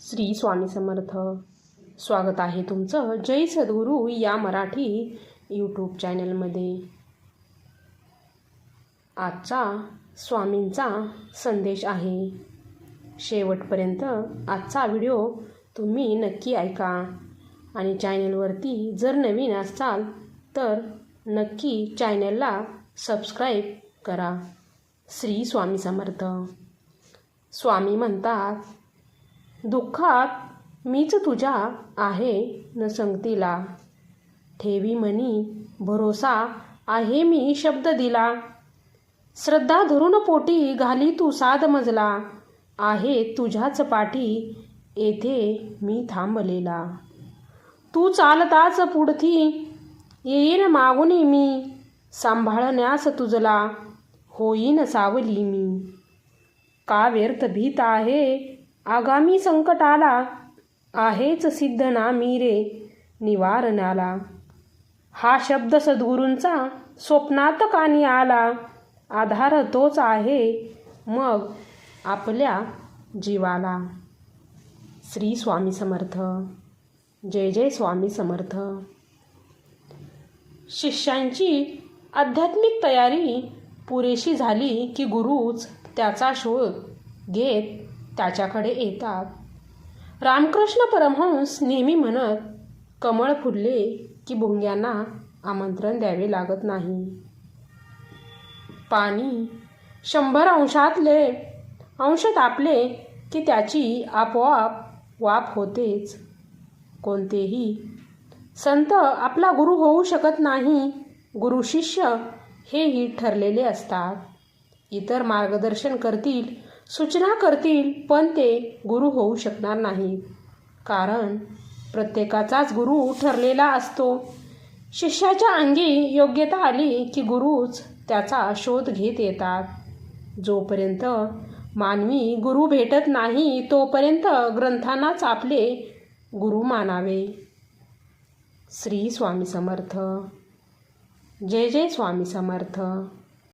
श्री स्वामी समर्थ. स्वागत आहे तुमचं जय सद्गुरू या मराठी यूट्यूब चॅनलमध्ये आजचा स्वामींचा संदेश आहे. शेवटपर्यंत आजचा व्हिडिओ तुम्ही नक्की ऐका. आणि चॅनलवरती जर नवीन असाल तर नक्की चॅनलला सबस्क्राईब करा. श्री स्वामी समर्थ. स्वामी म्हणतात दुःखात मीच तुझ्या आहे न संगतीला. ठेवी म्हणी भरोसा आहे मी शब्द दिला. श्रद्धा धरून पोटी घाली तू साध मजला. आहे तुझ्याच पाठी येथे मी थांबलेला. तू चालताच पुढती येईन मागुनी मी. सांभाळण्यास तुझला होईन सावली मी. का व्यर्थ भीत आहे आगामी संकटाला आहेच सिद्ध ना मी रे निवारणाला. हा शब्द सद्गुरूंचा स्वप्नात कानी आला आधार तोच आहे मग आपल्या जीवाला. श्री स्वामी समर्थ. जय जय स्वामी समर्थ. शिष्यांची आध्यात्मिक तयारी पुरेशी झाली की गुरुच त्याचा शोध घेत त्याच्याकडे येतात. रामकृष्ण परमहंस नेहमी म्हणत कमळ फुलले की भुंग्यांना आमंत्रण द्यावे लागत नाही. पाणी शंभर अंशातले अंश तापले की त्याची आपोआप वाप होतेच. कोणतेही संत आपला गुरु होऊ शकत नाही. गुरु शिष्य हेही ठरलेले असतात. इतर मार्गदर्शन करतील सूचना करतील पण ते गुरु होऊ शकणार नाहीत. कारण प्रत्येकाचाच गुरु ठरलेला असतो. शिष्याच्या अंगी योग्यता आली की गुरुच त्याचा शोध घेत येतात. जोपर्यंत मानवी गुरु भेटत नाही तोपर्यंत ग्रंथांनाच आपले गुरु मानावे. श्री स्वामी समर्थ. जय जय स्वामी समर्थ.